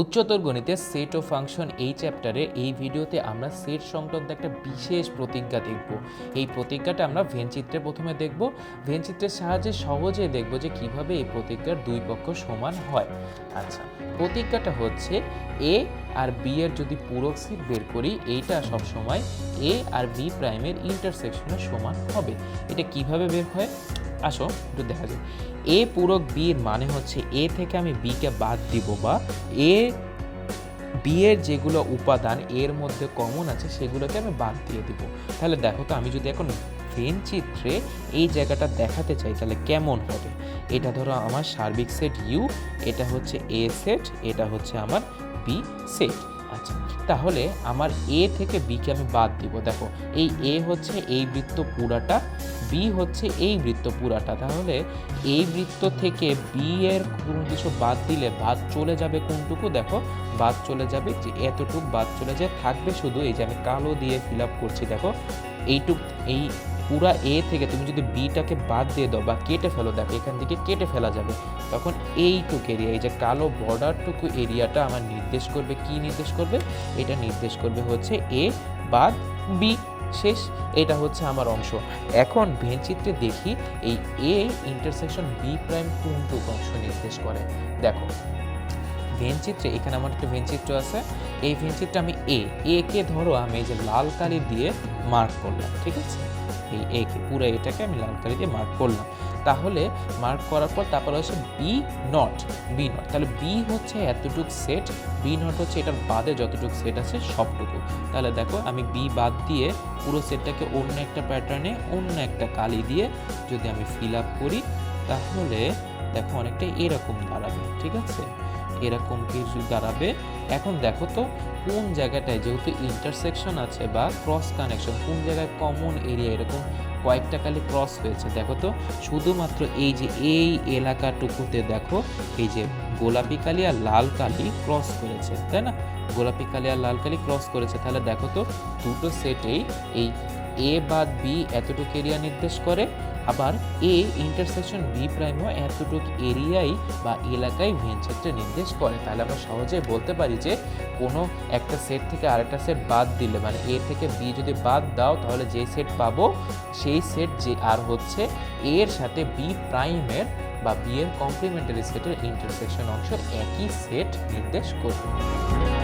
উচ্চতর গণিতের সেট ও ফাংশন এই চ্যাপ্টারে এই ভিডিওতে আমরা সেট সংক্রান্ত একটা বিশেষ প্রতিজ্ঞা দেখব। এই প্রতিজ্ঞাটা আমরা ভেনচিত্রে প্রথমে দেখব। ভেনচিত্রের সাহায্যে সহজে দেখব যে কীভাবে এই প্রতিজ্ঞার দুই পক্ষ সমান হয়। আচ্ছা প্রতিজ্ঞাটা হচ্ছে এ আর বি এর যদি পূরক সেট বের করি, এইটা সবসময় এ আর বি প্রাইমের ইন্টারসেকশনের সমান হবে। এটা কীভাবে বের হয়? আসো, একটু দেখা যায় এ পূরক বি এর মানে হচ্ছে এ থেকে আমি বি কে বাদ দিব বা এ বি এর যেগুলো উপাদান এর মধ্যে কমন আছে সেগুলোকে আমি বাদ দিয়ে দিব। তাহলে দেখো তো আমি যদি এখন ভেন চিত্রে এই জায়গাটা দেখাতে চাই, তাহলে কেমন হবে? এটা ধরো আমার সার্বিক সেট ইউ এটা হচ্ছে এ সেট এটা হচ্ছে আমার বি সেট আচ্ছা তাহলে আমার এ থেকে বিকে আমি বাদ দিব। দেখো, এই এ হচ্ছে এই বৃত্ত পুরাটা বি হচ্ছে এই বৃত্ত পুরাটা। তাহলে এই বৃত্ত থেকে বি এর কোনো কিছু বাদ দিলে বাদ চলে যাবে কোনটুকু? দেখো, বাদ চলে যাবে যে এতটুক বাদ চলে যায় থাকবে শুধু এই যে আমি কালো দিয়ে ফিল আপ করছি, দেখো, এইটুক, এই পুরা এ থেকে তুমি যদি বিটাকে বাদ দিয়ে দাও বা কেটে ফেলো, দেখো এখান থেকে কেটে ফেলা যাবে। তখন এইটুকু এরিয়া এই যে কালো বর্ডারটুকু এরিয়াটা আমার নির্দেশ করবে। কি নির্দেশ করবে? এটা নির্দেশ করবে হচ্ছে এ বাদ বি শেষ। এটা হচ্ছে আমার অংশ। এখন ভেনচিত্রে দেখি এই এ ইন্টারসেকশন বি প্রাইম কোনটুক অংশ নির্দেশ করে? দেখো। ভেনচিত্রে এখানে আমার একটা ভেন চিত্র আছে। এই ভেনচিত্রে আমি এ এ কে ধরো আমি এই যে লাল কালি দিয়ে মার্ক করলাম, ঠিক আছে? এই এ কে, পুরো এটাকে আমি লাল কালি দিয়ে মার্ক করলাম। তাহলে মার্ক করার পর তারপরে হচ্ছে বি নট বি নট তাহলে বি হচ্ছে এতটুক সেট বি নট হচ্ছে এটার বাদে যতটুকু সেট আছে সবটুকু। তাহলে দেখো আমি বি বাদ দিয়ে পুরো সেটটাকে অন্য একটা প্যাটার্নে অন্য একটা কালি দিয়ে যদি আমি ফিল আপ করি, তাহলে দেখো অনেকটা এরকম দাঁড়াবে, ঠিক আছে? এরকম কিছু দাঁড়াবে, এখন দেখো তো কোন জায়গাটায় যেহেতু ইন্টারসেকশন আছে বা ক্রস কানেকশন কোন জায়গায় কমন এরিয়া এরকম কয়েকটা কালি ক্রস হয়েছে, দেখো তো? শুধুমাত্র এই যে এই এলাকাটুকুতে দেখো, এই যে গোলাপি কালি আর লাল কালি ক্রস করেছে, তাই না? গোলাপি কালি আর লাল কালি ক্রস করেছে, তাহলে দেখো তো দুটো সেটেই এই এ বাদ বি এতটুকু এরিয়া নির্দেশ করে। আবার এ ইন্টারসেকশন বি প্রাইমও এতটুকু এরিয়াই বা এলাকায় ভেনচিত্রে নির্দেশ করে। তাহলে আমরা সহজে বলতে পারি যে, কোনো একটা সেট থেকে আরেকটা সেট বাদ দিলে মানে এ থেকে বি যদি বাদ দাও, তাহলে যে সেট পাবো, সেই সেট যে আর হচ্ছে, এর সাথে বি প্রাইমের বা বি এর কমপ্লিমেন্টারি সেটের ইন্টারসেকশন অংশ একই সেট নির্দেশ করবে।